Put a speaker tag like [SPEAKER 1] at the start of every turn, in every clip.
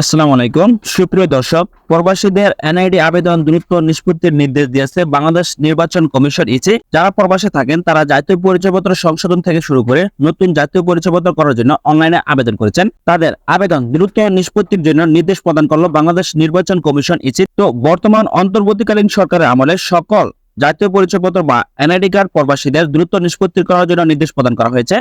[SPEAKER 1] আসসালামু আলাইকুম। সুপ্রিয় দর্শক, প্রবাসীদের এনআইডি আবেদন দ্রুত নিষ্পত্তির নির্দেশ দিয়েছে বাংলাদেশ নির্বাচন কমিশন ইসি যারা প্রবাসে থাকেন, তারা জাতীয় পরিচয়পত্র সংশোধন থেকে শুরু করে নতুন জাতীয় পরিচয়পত্র করার জন্য অনলাইনে আবেদন করেছেন। তাদের আবেদন দ্রুত নিষ্পত্তির জন্য নির্দেশ প্রদান করল বাংলাদেশ নির্বাচন কমিশন ইসি তো বর্তমান অন্তর্বর্তীকালীন সরকারের আমলে সকল জাতীয় পরিচয়পত্র বা এনআইডি কার্ড প্রবাসীদের দ্রুত নিষ্পত্তি করার জন্য নির্দেশ প্রদান করা হয়েছে।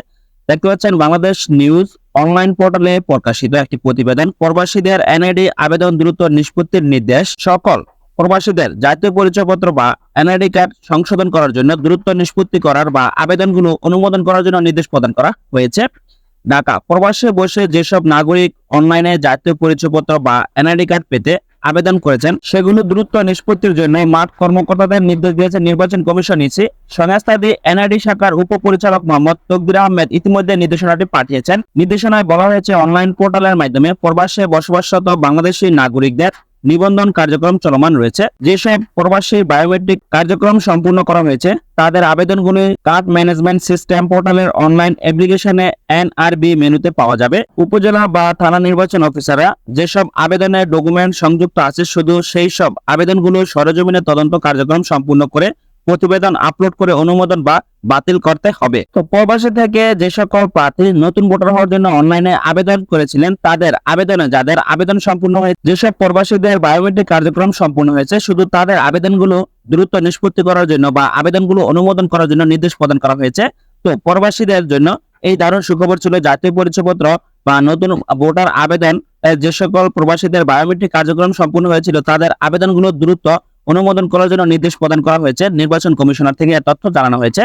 [SPEAKER 1] দেখতে পাচ্ছেন বাংলাদেশ নিউজ অনলাইন পোর্টালে প্রকাশিত একটি প্রতিবেদন। প্রবাসীদের এনআইডি আবেদন দ্রুত নিষ্পত্তির নির্দেশ। সকল প্রবাসীদের জাতীয় পরিচয়পত্র বা এনআইডি কার্ড সংশোধন করার জন্য দ্রুত নিষ্পত্তি করার বা আবেদনগুলো অনুমোদন করার জন্য নির্দেশ প্রদান করা হয়েছে। ঢাকা প্রবাসে বসে যেসব নাগরিক অনলাইনে জাতীয় পরিচয়পত্র বা এনআইডি কার্ড পেতে আবেদন করেছেন। সেগুলো দ্রুত নিষ্পত্তির জন্য মাঠ কর্মকর্তাদের নির্দেশ দিয়েছে নির্বাচন কমিশন ইসি। সংস্থাটি এনআইডি শাখার উপপরিচালক মোহাম্মদ তকদির আহমেদ ইতিমধ্যে নির্দেশনাটি পাঠিয়েছেন। নির্দেশনায় বলা হয়েছে, অনলাইন পোর্টালের মাধ্যমে প্রবাসে বসবাসরত বাংলাদেশি নাগরিকদের নিবন্ধন কার্যক্রম চলমান রয়েছে। যেসব প্রবাসী বায়োমেট্রিক কার্যক্রম সম্পূর্ণ করা হয়েছে, তাদের আবেদনগুলি কার্ড ম্যানেজমেন্ট সিস্টেম পোর্টালের অনলাইন অ্যাপ্লিকেশনে এনআরবি মেনুতে পাওয়া যাবে। উপজেলা বা থানা নির্বাচন অফিসাররা যেসব আবেদনের ডকুমেন্ট সংযুক্ত আছে, শুধু সেই সব আবেদনগুলো সরজমিনে তদন্ত কার্যক্রম সম্পূর্ণ করে প্রতিবেদন আপলোড করে অনুমোদন বা বাতিল করতে হবে। তো প্রবাসী থেকে যে সকল প্রার্থী নতুন ভোটার হওয়ার জন্য অনলাইনে আবেদন করেছিলেন, তাদের আবেদনে যাদের আবেদন সম্পূর্ণ হয়ে যেসব প্রবাসীদের বায়োমেট্রিক কার্যক্রম সম্পূর্ণ হয়েছে, শুধু তাদের আবেদনগুলো দ্রুত নিষ্পত্তি করার জন্য বা আবেদনগুলো অনুমোদন করার জন্য নির্দেশ প্রদান করা হয়েছে। তো প্রবাসীদের জন্য এই দারুণ সুখবর ছিল জাতীয় পরিচয়পত্র বা নতুন ভোটার আবেদন যে সকল প্রবাসীদের বায়োমেট্রিক কার্যক্রম সম্পূর্ণ হয়েছিল, তাদের আবেদনগুলো দ্রুত অনুমোদন করার জন্য নির্দেশ প্রদান করা হয়েছে। নির্বাচন কমিশনার থেকে তথ্য জানানো হয়েছে।